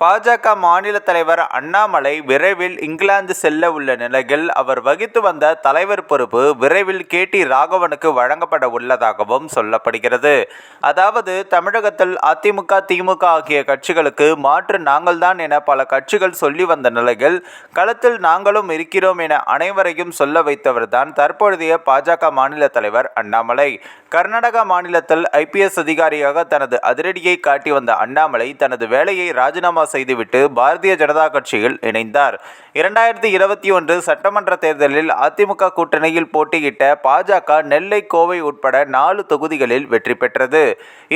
பாஜக மாநில தலைவர் அண்ணாமலை விரைவில் இங்கிலாந்து செல்ல உள்ள நிலையில் அவர் வகித்து வந்த தலைவர் பொறுப்பு விரைவில் கே டி ராகவனுக்கு வழங்கப்பட உள்ளதாகவும் சொல்லப்படுகிறது. அதாவது தமிழகத்தில் அதிமுக திமுக ஆகிய கட்சிகளுக்கு மாற்று நாங்கள்தான் என பல கட்சிகள் சொல்லி வந்த நிலையில் களத்தில் நாங்களும் இருக்கிறோம் என அனைவரையும் சொல்ல வைத்தவர்தான் தற்பொழுதைய பாஜக மாநில தலைவர் அண்ணாமலை. கர்நாடகா மாநிலத்தில் ஐபிஎஸ் அதிகாரியாக தனது அதிரடியை காட்டி வந்த அண்ணாமலை தனது வேலையை ராஜினாமா செய்துவிட்டு பாரதிய ஜனதா கட்சியில் இணைந்தார். இரண்டாயிரத்தி இருபத்தி ஒன்று சட்டமன்ற தேர்தலில் அதிமுக கூட்டணியில் போட்டியிட்ட பாஜக நெல்லை கோவை உட்பட நாலு தொகுதிகளில் வெற்றி பெற்றது.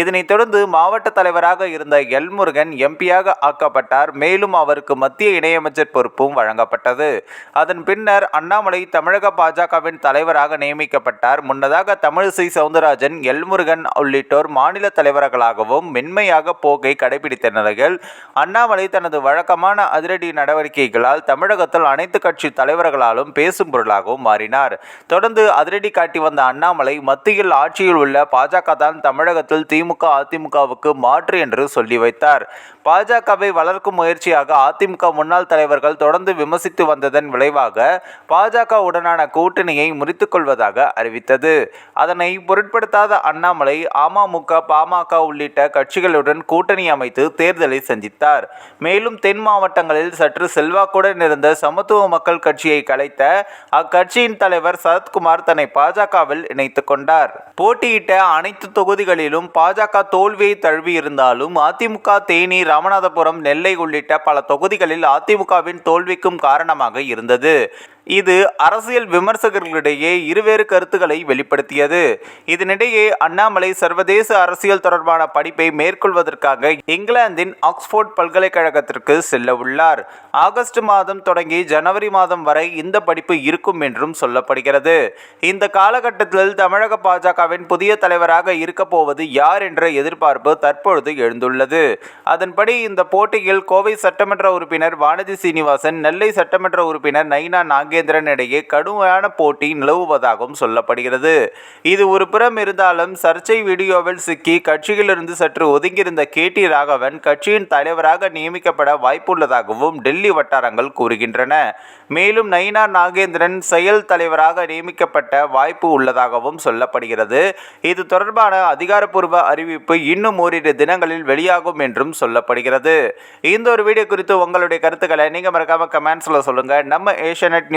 இதனைத் தொடர்ந்து மாவட்ட தலைவராக இருந்த எல்முருகன் எம்பியாக ஆக்கப்பட்டார். மேலும் அவருக்கு மத்திய இணையமைச்சர் பொறுப்பும் வழங்கப்பட்டது. அதன் பின்னர் அண்ணாமலை தமிழக பாஜகவின் தலைவராக நியமிக்கப்பட்டார். முன்னதாக தமிழிசை சவுந்தரராஜன் எல்முருகன் உள்ளிட்டோர் மாநில தலைவர்களாகவும் மென்மையாக போக்கை கடைபிடித்த நிலையில் அண்ணா அண்ணாமலை தனது வழக்கமான அதிரடி நடவடிக்கைகளால் தமிழகத்தில் அனைத்து கட்சி தலைவர்களாலும் பேசும் பொருளாகவும் மாறினார். தொடர்ந்து அதிரடி காட்டி வந்த அண்ணாமலை மத்தியில் ஆட்சியில் உள்ள பாஜக தான் தமிழகத்தில் திமுக அதிமுகவுக்கு மாற்று என்று சொல்லி வைத்தார். பாஜகவை வளர்க்கும் முயற்சியாக அதிமுக முன்னாள் தலைவர்கள் தொடர்ந்து விமர்சித்து வந்ததன் விளைவாக பாஜக உடனான கூட்டணியை முறித்துக் கொள்வதாக அறிவித்தது. அதனை பொருட்படுத்தாத அண்ணாமலை அமமுக பாமக உள்ளிட்ட கட்சிகளுடன் கூட்டணி அமைத்து தேர்தலை சந்தித்தார். மேலும் தென் மாவட்டங்களில் சற்று செல்வாக்குடன் இருந்த சமத்துவ மக்கள் கட்சியை கலைத்த அக்கட்சியின் தலைவர் சரத்குமார் தன்னை பாஜகவில் இணைத்துக் கொண்டார். போட்டியிட்ட அனைத்து தொகுதிகளிலும் பாஜக தோல்வியை தழுவியிருந்தாலும் அதிமுக தேனி ராமநாதபுரம் நெல்லை உள்ளிட்ட பல தொகுதிகளில் அதிமுகவின் தோல்விக்கும் காரணமாக இருந்தது. இது அரசியல் விமர்சகர்களிடையே இருவேறு கருத்துக்களை வெளிப்படுத்தியது. இதனிடையே அண்ணாமலை சர்வதேச அரசியல் தொடர்பான படிப்பை மேற்கொள்வதற்காக இங்கிலாந்தின் ஆக்ஸ்போர்ட் பல்கலைக்கழகத்திற்கு செல்ல உள்ளார். ஆகஸ்ட் மாதம் தொடங்கி ஜனவரி மாதம் வரை இந்த படிப்பு இருக்கும் என்றும் சொல்லப்படுகிறது. இந்த காலகட்டத்தில் தமிழக பாஜகவின் புதிய தலைவராக இருக்கப் போவது யார் என்ற எதிர்பார்ப்பு தற்பொழுது எழுந்துள்ளது. அதன்படி இந்த போட்டியில் கோவை சட்டமன்ற உறுப்பினர் வானதி சீனிவாசன் நெல்லை சட்டமன்ற உறுப்பினர் நைனா நாகேந்திரன் இடையே கடுமையான போட்டி நிலவுவதாகவும் சொல்லப்படுகிறது. இது ஒரு புறம் இருந்தாலும் சர்ச்சை வீடியோவில் சிக்கி கட்சியிலிருந்து சற்று ஒதுங்கியிருந்த கே டி ராகவன் கட்சியின் தலைவராக நியமிக்கப்பட வாய்ப்புள்ளதாகவும் டெல்லி வட்டாரங்கள் கூறுகின்றன. மேலும் நயினா நாகேந்திரன் செயல் தலைவராக நியமிக்கப்பட்ட வாய்ப்பு உள்ளதாகவும் சொல்லப்படுகிறது. இது தொடர்பான அதிகாரப்பூர்வ அறிவிப்பு இன்னும் ஓரிரு தினங்களில் வெளியாகும் என்றும் சொல்லப்படுகிறது. இந்த ஒரு வீடியோ குறித்து உங்களுடைய கருத்துக்களை நீங்கள் மறக்காம கமெண்ட்ஸில் சொல்லுங்கள் நம்ம ஏஷியநெட்